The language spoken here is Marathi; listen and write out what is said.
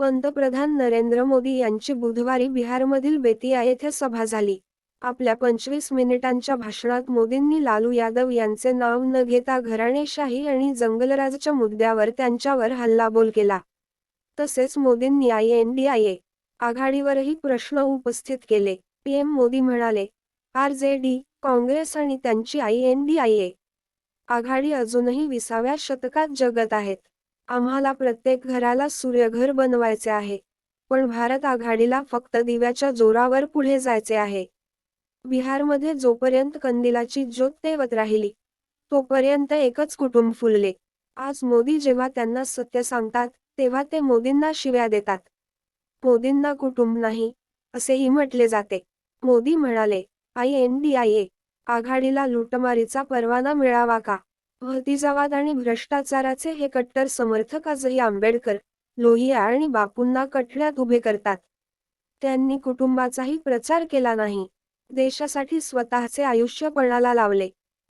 पंतप्रधान नरेंद्र मोदी यांची बुधवारी बिहारमधील बेतिया येथे सभा झाली. आपल्या पंचवीस मिनिटांच्या भाषणात मोदींनी लालू यादव यांचे नाव न घेता घराणेशाही आणि जंगलराजच्या मुद्द्यावर त्यांच्यावर हल्लाबोल केला. तसेच मोदींनी I N D I A आघाडीवरही प्रश्न उपस्थित केले. पीएम मोदी म्हणाले आर जे डी काँग्रेस आणि त्यांची I N D I A आघाडी अजूनही विसाव्या शतकात जगत आहेत. आम्हाला प्रत्येक घराला सूर्यघर बनवायचे आहे. पण भारत आघाडीला फक्त दिव्याच्या जोरावर पुढे जायचे आहे. बिहारमध्ये जोपर्यंत कंदिलाची ज्योत तेवत राहिली तोपर्यंत एकच कुटुंब फुलले. आज मोदी जेव्हा त्यांना सत्य सांगतात तेव्हा ते मोदींना शिव्या देतात. मोदींना कुटुंब नाही असेही म्हटले जाते. मोदी म्हणाले I N D I A आघाडीला लुटमारीचा परवाना मिळावा का? भतीजावाद आणि भ्रष्टाचाराचे हे कट्टर समर्थक आजही आंबेडकर लोहिया आणि बापूंना कठड्यात उभे करतात. त्यांनी कुटुंबाचाही प्रचार केला नाही. देशासाठी स्वतःचे आयुष्य पणाला लावले.